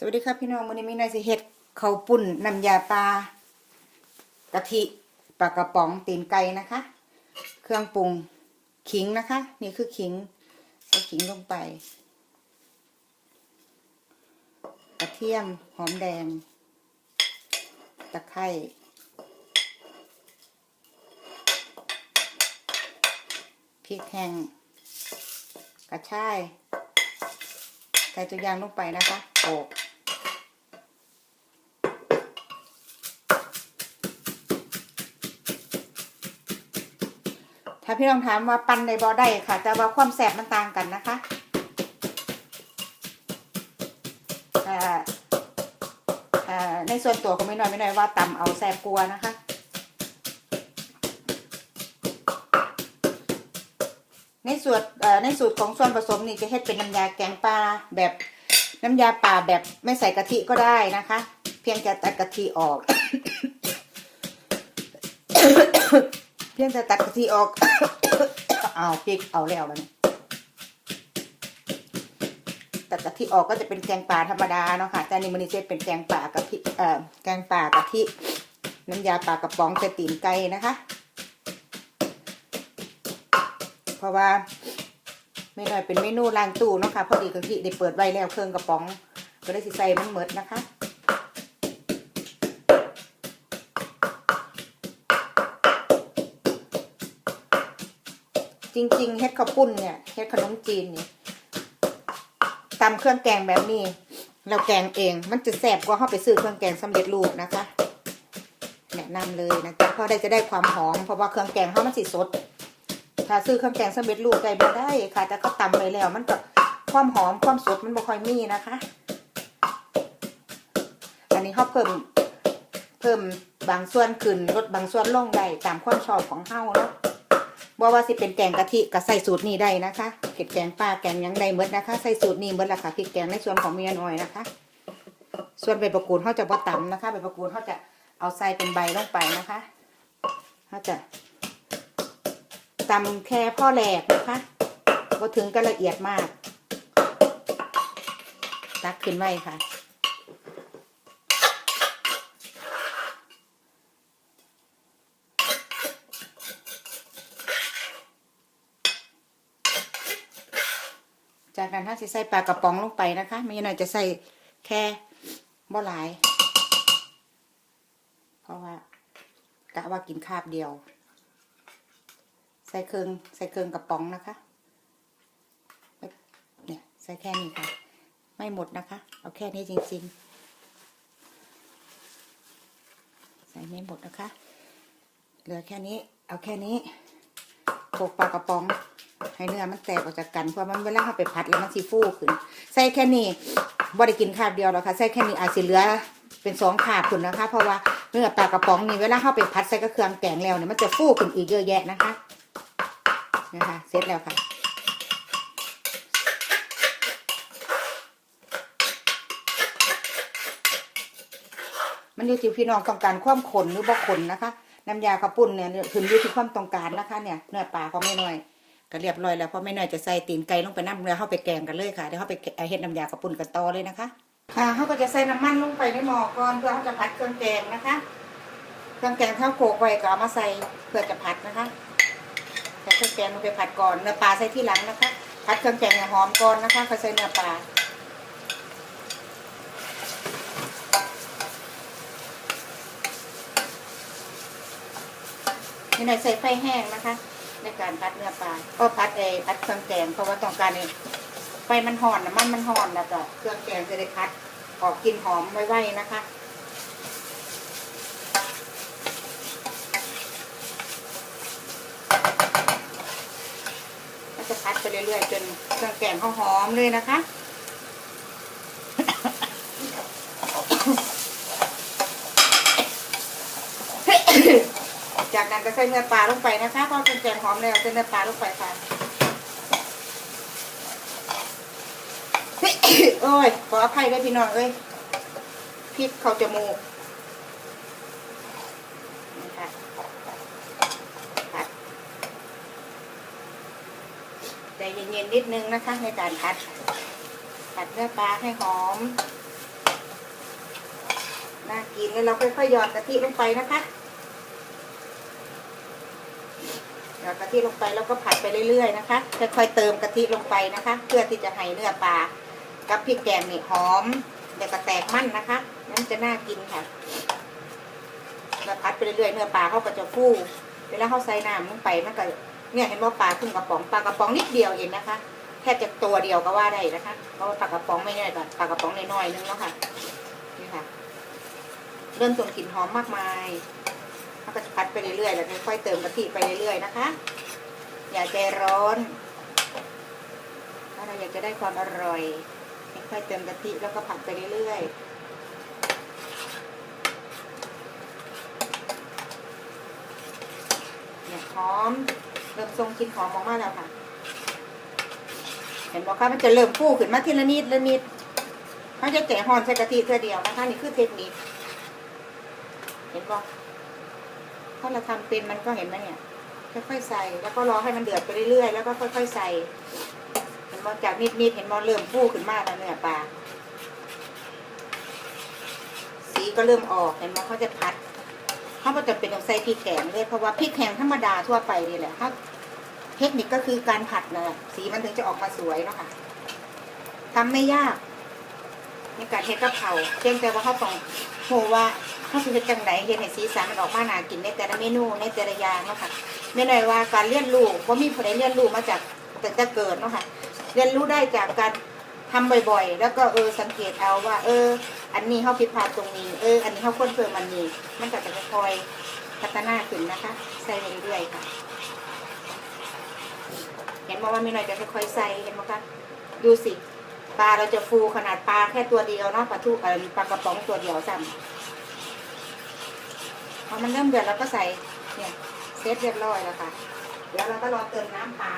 สวัสดีครับพี่น้องวันนี้มีนายสิเฮ็ดข้าวปุ้นน้ำยาปลากะทิปลากระป๋องตีนไก่นะคะ เครื่องปรุงขิงนะคะ นี่คือขิงใส่ขิงลงไป กระเทียมหอมแดง ตะไคร้พริกแห้งกระชายใส่ตัวอย่างลงไปนะคะโขลก ถ้าพี่ลองถามว่าปั้นในบ่อได้ค่ะ แต่ว่าความแสบมันต่างกันนะคะอ่าอ่าในส่วนตัวของไม่น้อยไม่น้อยว่าตำเอาแสบกลัวนะคะในส่วนเอ่อในสูตรของส่วนผสมนี่จะเฮ็ดเป็นน้ำยาแกงปลาแบบน้ำยาป่าแบบไม่ใส่กะทิก็ได้นะคะ เพียงแต่ตัดกะทิออก พียงแต่ตัดกะทิออก เอาพริกเอาแล้วแล้วนี่ตัดกะทิออกก็จะเป็นแกงป่าธรรมดาเนาะค่ะแต่อันนี่มันจะเป็นแกงป่ากะทิเอ่อแกงป่ากะทิน้ำยาปลากระป๋องใส่ตีนไก่นะคะ เพราะว่าไม่น้อยเป็นเมนูล้างตู้เนาะค่ะพอดีกะทิได้เปิดไว้แล้วเครื่องกระป๋องก็ได้สิใส่มันหมดนะคะ จริง ๆ เฮ็ดข้าวปุ้นเนี่ยเฮ็ดขนมจีนนี่ตำเครื่องแกงแบบนี้ เราแกงเองมันจะแซ่บกว่าเขาไปซื้อเครื่องแกงสำเร็จรูปนะคะ แนะนำเลยนะจ๊ะเพราะได้จะได้ความหอมเพราะว่าเครื่องแกงเขามันสิสด ถ้าซื้อเครื่องแกงสำเร็จรูปได้บ่ได้ค่ะ แต่เขาตำไปแล้ว มันก็ความหอมความสดมันบ่ค่อยมีนะคะ อันนี้เขาเพิ่มเพิ่มบางส่วนขึ้นลดบางส่วนลงได้ตามความชอบของเฮาเนาะ บ่ว่าสิเป็นแกงกะทิก็ใส่สูตรนี้ได้นะคะเผ็ดแกงปลาแกงยังได้หมดนะคะ ใส่สูตรนี้หมดละค่ะพริกแกงในส่วนของเมียน้อยนะคะ ส่วนใบประกูดเขาจะบ่ตำนะคะใบประกูดเขาจะเอาใส่เป็นใบลงไปนะคะเขาจะตำแค่พ่อแหลกนะคะบ่ถึงก็ละเอียดมาก ตักขึ้นไว้ค่ะ จากนั้นถ้าสิใส่ปลากระป๋องลงไปนะคะไม่น่อยจะใส่แค่บ่หลาย เพราะว่ากะว่ากินคาบเดียว ใส่เครื่องใส่เครื่องกระป๋องนะคะเนี่ยใส่แค่นี้ค่ะ ไม่หมดนะคะ เอาแค่นี้จริง ๆ ใส่ไม่หมดนะคะ เหลือแค่นี้ เอาแค่นี้โขกปลากระป๋อง ให้เนื้อมันแตกออกจากกันเพราะมันเวลาเราไปผัดแล้วมันสิฟูขึ้น ใส่แค่นี้บ่ได้กินคาบเดียวหรอกค่ะใส่แค่นี้อาจสิเหลือเป็นสองคาบขึ้นนะคะ เพราะว่าเนื้อปลากระป๋องนี่เวลาเข้าไปผัดใส่กับเครื่องแกงแล้วเนี่ยมันจะฟูขึ้นอีกเยอะแยะนะคะนะคะเสร็จแล้วค่ะมันอยู่ที่พี่น้องต้องการความขนหรือบ่ขนนะคะ น้ำยาข้าวปุ้นเนี่ยขึ้นอยู่ที่ความต้องการนะคะเนี่ยเนื้อปลาของไม่น้อย ก็เรียบร้อยแล้วเพราะไม่น้อยจะใส่ตีนไก่ลงไปน้ำเนื้อเข้าไปแกงกันเลยค่ะเดี๋ยวเข้าไปเฮ็ดน้ำยากระปุ่นกันต่อเลยนะคะ ค่ะเขาก็จะใส่น้ำมันลงไปในหม้อก่อนเพื่อเขาจะผัดเครื่องแกงนะคะ เครื่องแกงเท่าโขกไว้ก็เอามาใส่เพื่อจะผัดนะคะใส่เครื่องแกงลงไปผัดก่อนเนื้อปลาใส่ที่หลังนะคะ ผัดเครื่องแกงให้หอมก่อนนะคะค่อยใส่เนื้อปลานี่นายใส่ไฟแห้งนะคะ การพัดเนื้อปลาก็พัดเอพัดเครื่องแกงเพราะว่าต้องการไอ้ไฟมันห่อนน้ำมันมันห่อนแล้วก็เครื่องแกงจะได้พัดออกกลิ่นหอมไว้ๆนะคะก็จะพัดไปเรื่อยๆจนเครื่องแกงเขาหอมเลยนะคะ จากนั้นก็ใส่เนื้อปลาลงไปนะคะพอเครื่องแกงหอมแล้วใส่เนื้อปลาลงไปค่ะโอ้ยขออภัยด้วยพี่น้องเอ้ยพริกเข้าจมูกนี่ค่ะผัดใจเย็นๆนิดนึงนะคะในการผัดผัดเนื้อปลาให้หอมนแล้วเราค่อยๆหยอดกะทิลงไปนะคะ หยอดกะทิลงไปแล้วก็ผัดไปเรื่อยๆนะคะค่อยๆเติมกะทิลงไปนะคะ เพื่อที่จะให้เนื้อปลากับพริกแกงนี่หอมเดี๋ยวก็แตกมันนะคะนั่นจะน่ากินค่ะเราผัดไปเรื่อยๆเนื้อปลาเขาก็จะฟูเวลาเขาใส่น้ำลงไปมันก็เนี่ยเห็นว่าปลาครึ่งกระป๋องปลากระป๋องนิดเดียวเองนะคะแค่จะตัวเดียวก็ว่าได้นะคะเพราะว่าปลากระป๋องไม่น้อยก่อนปลากระป๋องน้อยๆนึงแล้วค่ะนี่ค่ะ เริ่มส่งกลิ่นหอมมากมาย แล้วก็จะพัดไปเรื่อยๆแล้วค่อยๆเติมกะทิไปเรื่อยๆนะคะ อย่าใจร้อนถ้าเราอยากจะได้ความอร่อยค่อยๆเติมกะทิแล้วก็ผัดไปเรื่อยๆเนี่ยหอมเริ่มทรงกลิ่นหอมออกมาแล้วค่ะ เห็นบอกค่ะมันจะเริ่มฟูขึ้นมาทีละนิดละนิดเขาจะแกะฮอนใส่กะทิเท่าเดียวนะคะนี่คือเทคนิคเห็นบอก ถ้าเราทำเป็นมันก็เห็นไหมเนี่ย ค่อยๆใส่ แล้วก็รอให้มันเดือดไปเรื่อยๆ แล้วก็ค่อยๆใส่เห็นบอจากนิดๆเห็นบอเริ่มฟูขึ้นมากแล้วเนี่ยปลา สีก็เริ่มออกเห็นบอเขาจะพัดเขาจะเป็นต้องใส่พริกแกงเลยเพราะว่าพริกแห้งธรรมดาทั่วไปนี่แหละครับเทคนิคก็คือการผัดนะสีมันถึงจะออกมาสวยเนาะค่ะทำไม่ยากในการเฮ็ดกับเขาเพียงแต่ว่าเขาต้อง โหว่าเขาคือเฮ็ดจังไดเฮ็ดให้สีสันมันออกมาหนากินในแต่ละเมนูในแต่ละอย่างเนาะค่ะไม่ได้ว่าการเรียนรู้ว่ามีผู้ใดเรียนรู้มาจากแต่จะเกิดเนาะค่ะเรียนรู้ได้จากการทำบ่อยๆ แล้วก็เออสังเกตเอาว่า เออ อันนี้เขาผิดพลาดตรงนี้เอออันนี้เขาควรเพิ่มมันนี้ มันก็จะค่อยๆพัฒนาขึ้นนะคะใส่เรื่อยๆค่ะ เห็นบอกว่าไมีหน่อยจะค่อยๆใส่เห็นไหมคะดูสิ ปลาเราจะฟูขนาดปลาแค่ตัวเดียวเนาะปลาทูเออปลากระป๋องตัวเดียวซ้ำพอมันเริ่มเดือดเราก็ใส่เนี่ยเซตเรียบร้อยแล้วค่ะเดี๋ยวเราก็รอเติมน้ำเปล่า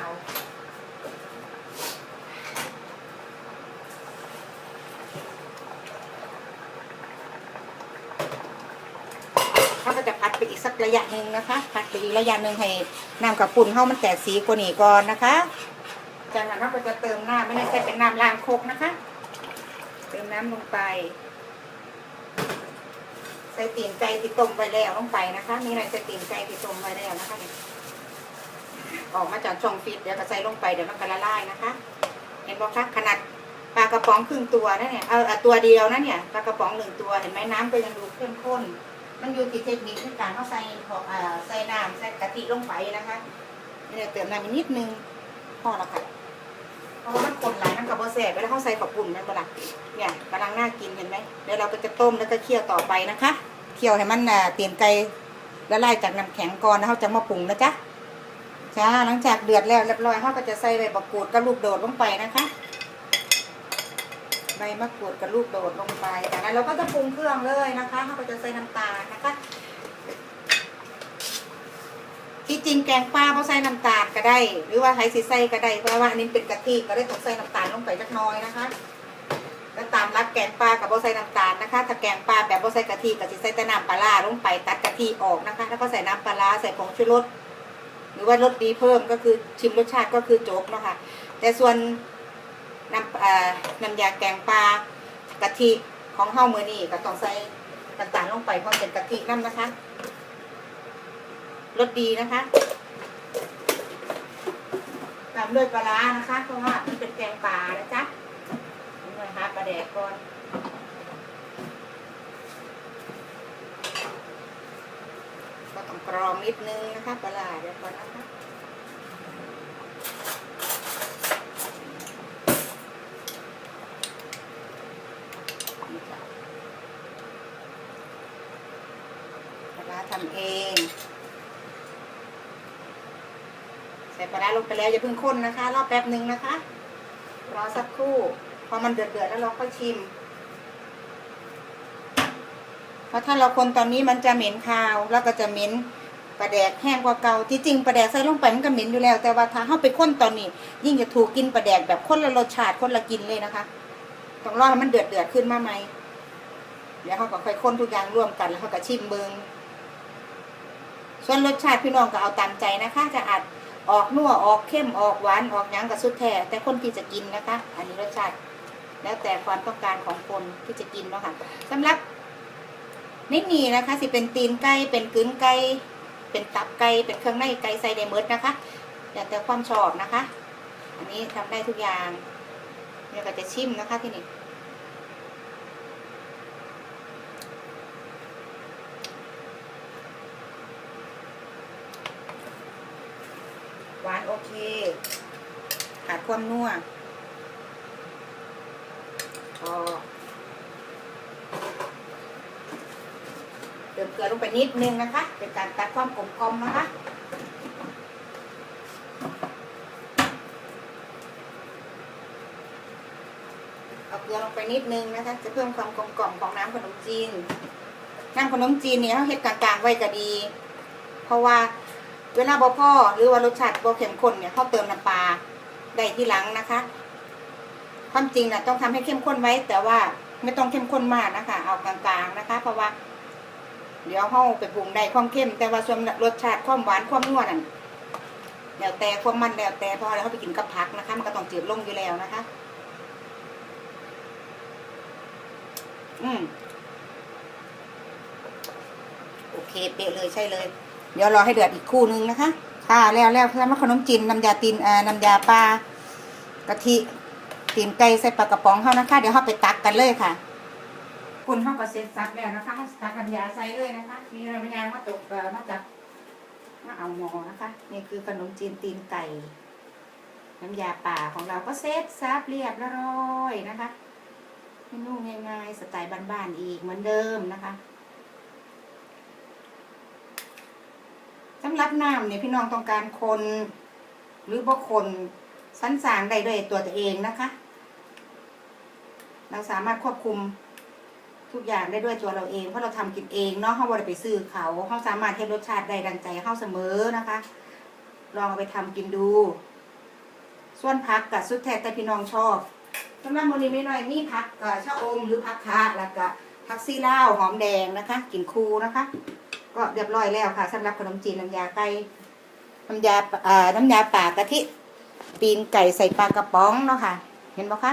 เขาก็จะพัดไปอีกสักระยะหนึ่งนะคะพัดไปอีกระยะหนึ่งให้น้ำกับปุ่นเข้ามันแตกสีกว่านี้ก่อนนะคะ จากนั้นเราก็จะเติมน้ำไม่ได้ใช่เป็นน้ำล้างโคกนะคะ เติมน้ำลงไป ใส่ตีนไก่ที่ต้มไว้แล้วลงไปนะคะนี่หน่อยใส่ตีนไก่ที่ต้มไว้แล้วนะคะออกมาจากช่องฟิตเดี๋ยวก็ใส่ลงไปเดี๋ยวมันก็ละลายนะคะ เห็นบอกคะขนาดปลากระป๋องครึ่งตัวนั่นเนี่ยเออตัวเดียวนั่นเนี่ยปลากระป๋องหนึ่งตัวเห็นไหมน้ำก็ยังดูเข้มข้น มันอยู่ที่เทคนิคในการเขาใส่ของใส่น้ำใส่กะทิลงไปนะคะนี่เดี๋ยวเติมน้ำนิดนึงพอแล้วค่ะ เพราะว่ามันคนหลายน้ำกับโบแสบไปแล้วเขาใส่กับปุ่นนั่นก็ละเนี่ยกำลังน่ากินเห็นไหมเดี๋ยวเราก็จะต้มแล้วก็เคี่ยวต่อไปนะคะเคี่ยวให้มันเตียนไก่ละลายจากน้ำแข็งก่อนแล้วเขาจะมาปรุงนะจ๊ะจ้าหลังจากเดือดแล้วเรียบร้อยเขาก็จะใส่ใบมะกรูดกับลูกโดดลงไปนะคะใบมะกรูดกับลูกโดดลงไปจากนั้นเราก็จะปรุงเครื่องเลยนะคะเขาก็จะใส่น้ำตาลนะคะ ที่จริงแกงปลาเขาใส่น้ำตาลก็ได้ หรือว่าไทยสิใส่ก็ได้เพราะว่าอันนี้เป็นกะทิก็ได้ต้องใส่น้ำตาลลงไปจักน้อยนะคะแล้วตามรักแกงปลากับบ่ใส่น้ำตาลนะคะ ถ้าแกงปลาแบบบ่ใส่กะทิก็สิใส่แต่น้ำปลาร้าลงไปตัดกะทิออกนะคะ แล้วก็ใส่น้ำปลาใส่ผงชูรสหรือว่ารสดีเพิ่มก็คือชิมรสชาติก็คือโจบเนาะคะแต่ส่วนน้ำน้ำยาแกงปลากะทิของเฮ้ามือนี่ก็ต้องใส่น้ำตาลลงไปเพราะเป็นกะทินั่นนะคะ รสดีนะคะตามด้วยปลาร้านะคะ เพราะว่ามันเป็นแกงป่านะจ๊ะนี่นะคะปลาแดกก่อนก็ต้องกรองนิดนึงนะคะปลาร้าเดี๋ยวก่อนนะคะนี่จ้ะปลาร้าทำเอง ใส่ ปลาร้าลงไปแล้วอย่าเพิ่งข้นนะคะรอแป๊บหนึ่งนะคะรอสักครู่ พอมันเดือดเดือดแล้วเราค่อยชิม เพราะถ้าเราคนตอนนี้มันจะเหม็นคาวแล้วก็จะเหม็นปลาแดกแห้งกว่าเก่าที่จริงปลาแดกใส่ลงไปมันก็เหม็นอยู่แล้ว แต่ว่าถ้าเข้าไปข้นตอนนี้ ยิ่งจะถูกกินปลาแดกแบบคนละรสชาติคนละกินเลยนะคะต้องรอให้มันเดือดเดือดขึ้นมาไหมเดี๋ยวเขาก็ค่อยข้นทุกอย่างร่วมกันแล้วเขาก็ชิมเบิงส่วนรสชาติพี่น้องก็เอาตามใจนะคะ จะอาจ ออกนัวออกเข้มออกหวานออกหยังกับสุดแท้แต่คนที่จะกินนะคะ อันนี้รสชาติ แล้วแต่ความต้องการของคนที่จะกินเนาะค่ะสำหรับนี่มีนะคะสิเป็นตีนไก่เป็นกึ้นไก่เป็นตับไก่เป็นเครื่องในไก่ใส่ในเมิดนะคะแต่แต่ความชอบนะคะ อันนี้ทำได้ทุกอย่างเดี๋ยวก็จะชิมนะคะที่นี่ วานโอเค ขาดความนัวพอเติมเกลือลงไปนิดนึงนะคะ เป็นการตัดความกลมกลมนะคะเอาเกลือลงไปนิดนึงนะคะ จะเพิ่มความกลมกล่อมของน้ำขนมจีนน้ำขนมจีนเนี่ยเขาเฮ็ดกลางๆไว้ก็ดี เพราะว่า เวลาบ่พ่อหรือว่ารสชาติบ่เข้มข้นเนี่ยเขาเติมน้ำปลาได้ที่หลังนะคะความจริงนะต้องทำให้เข้มข้นไว้ แต่ว่าไม่ต้องเข้มข้นมากนะคะ เอากลางๆนะคะ เพราะว่า เดี๋ยวเขาไปปรุงได้ความเข้ม แต่ว่าส่วนรสชาติความหวานความนัวนั่นแล้วแต่ความมันแล้วแต่พอแล้วเขาไปกินกับผักนะคะ มันก็ต้องจืดลงอยู่แล้วนะคะ อืมโอเค เป๊ะเลยใช่เลย เดี๋ยวรอให้เดือดอีกคู่นึงนะคะ ค่ะแล้วแล้วสำขนมจีนน้ำยาตีนอ่าน้ำยาปลากะทิตีนไก่ใส่ปลากระป๋องเข้านะคะ เดี๋ยวเขาไปตักกันเลยค่ะ คุณเขาก็เสร็จสับแล้วนะคะเขาตักน้ำยาใส่เลยนะคะ มีน้ำยามาตกเอ่อมาจากมาเอาหมอนะคะนี่คือขนมจีนตีนไก่ น้ำยาป่าของเราก็เสร็จสับเรียบร้อยนะคะเมนูง่ายๆสไตล์บ้านๆอีกเหมือนเดิมนะคะำหรับน้ำเนี่ยพี่น้องต้องการคนหรือบ่คนสันสางได้ด้วยตัวตัวเองนะคะ เราสามารถควบคุมทุกอย่างได้ด้วยตัวเราเองเพราะเราทำกินเองเนาะเขาบริไปซื้อเขาเขาสามารถเทรสชาติได้ดังใจเข้าเสมอนะคะ ลองเอาไปทำกินดู ส่วนพักกับสุดแท้แต่พี่น้องชอบสำหรับมื้อนี้ไม่น้อยมีผักเอ่อชะอมหรือผักคะแล้วก็ผักซีลาหอมแดงนะคะ กินคูนะคะ ก็เรียบร้อยแล้วค่ะสำหรับขนมจีนน้ำยาไก่น้ำยาเอ่อน้ำยาป่ากะทิปีนไก่ใส่ปลากระป๋องเนาะค่ะ เห็นไหมคะ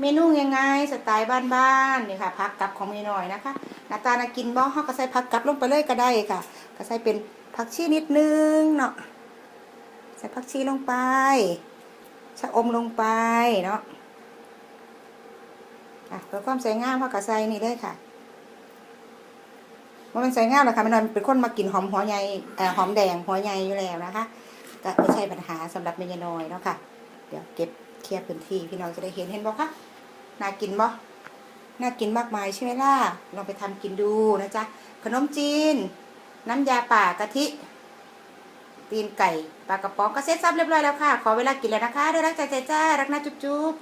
เมนูง่ายๆสไตล์บ้านๆนี่ค่ะผักกับของไม่น้อยนะคะหน้าตานากินบ่เขาก็ใส่ผักกับลงไปเลยก็ได้ค่ะ ก็ใส่เป็นผักชีนิดนึงเนาะใส่ผักชีลงไปชะอมลงไปเนาะอะเพื่อความสวยงามเขาก็ใส่นี่เลยค่ะ ว่ามันสวยงามหรอกค่ะมันอนเป็นคนมากินหอมหัวใหญ่หอมแดงหัวใหญ่อยู่แล้วนะคะ ก็ไม่ใช่ปัญหาสำหรับเมยน้อยเนาะค่ะ เดี๋ยวเก็บเคลียร์พื้นที่พี่น้องจะได้เห็นเห็นบ่คะน่ากินบ่น่ากินมากมายใช่ไหมล่ะลองไปทำกินดูนะจ๊ะขนมจีน น้ำยาป่ากะทิตีนไก่ปลากระป๋องก็เสร็จสับเรียบร้อยแล้วค่ะ ขอเวลากินแล้วนะคะด้วยรักใจใจจ้ารักนะจุ๊บ